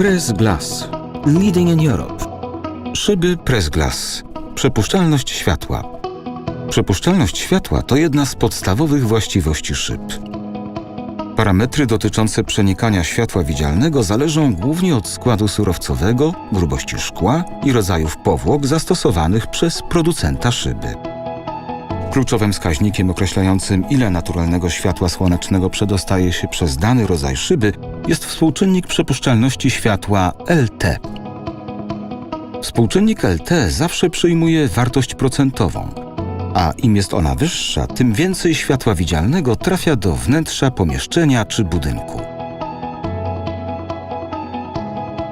Press Glass. Leading in Europe. Szyby Press Glass. Przepuszczalność światła. Przepuszczalność światła to jedna z podstawowych właściwości szyb. Parametry dotyczące przenikania światła widzialnego zależą głównie od składu surowcowego, grubości szkła i rodzajów powłok zastosowanych przez producenta szyby. Kluczowym wskaźnikiem określającym, ile naturalnego światła słonecznego przedostaje się przez dany rodzaj szyby, jest współczynnik przepuszczalności światła LT. Współczynnik LT zawsze przyjmuje wartość procentową, a im jest ona wyższa, tym więcej światła widzialnego trafia do wnętrza pomieszczenia czy budynku.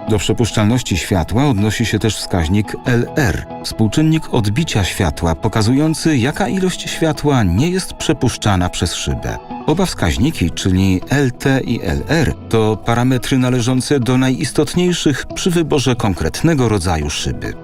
Do przepuszczalności światła odnosi się też wskaźnik LR, współczynnik odbicia światła, pokazujący jaka ilość światła nie jest przepuszczana przez szybę. Oba wskaźniki, czyli LT i LR, to parametry należące do najistotniejszych przy wyborze konkretnego rodzaju szyby.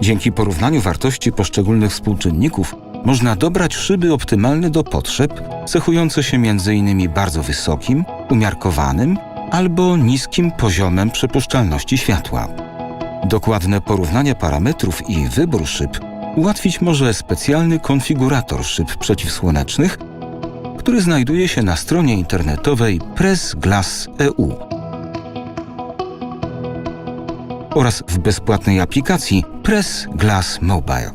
Dzięki porównaniu wartości poszczególnych współczynników można dobrać szyby optymalne do potrzeb, cechujące się m.in. bardzo wysokim, umiarkowanym albo niskim poziomem przepuszczalności światła. Dokładne porównanie parametrów i wybór szyb ułatwić może specjalny konfigurator szyb przeciwsłonecznych, który znajduje się na stronie internetowej Press Glass EU oraz w bezpłatnej aplikacji Press Glass Mobile.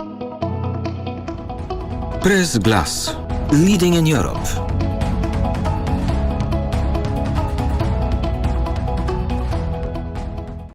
Press Glass. Leading in Europe.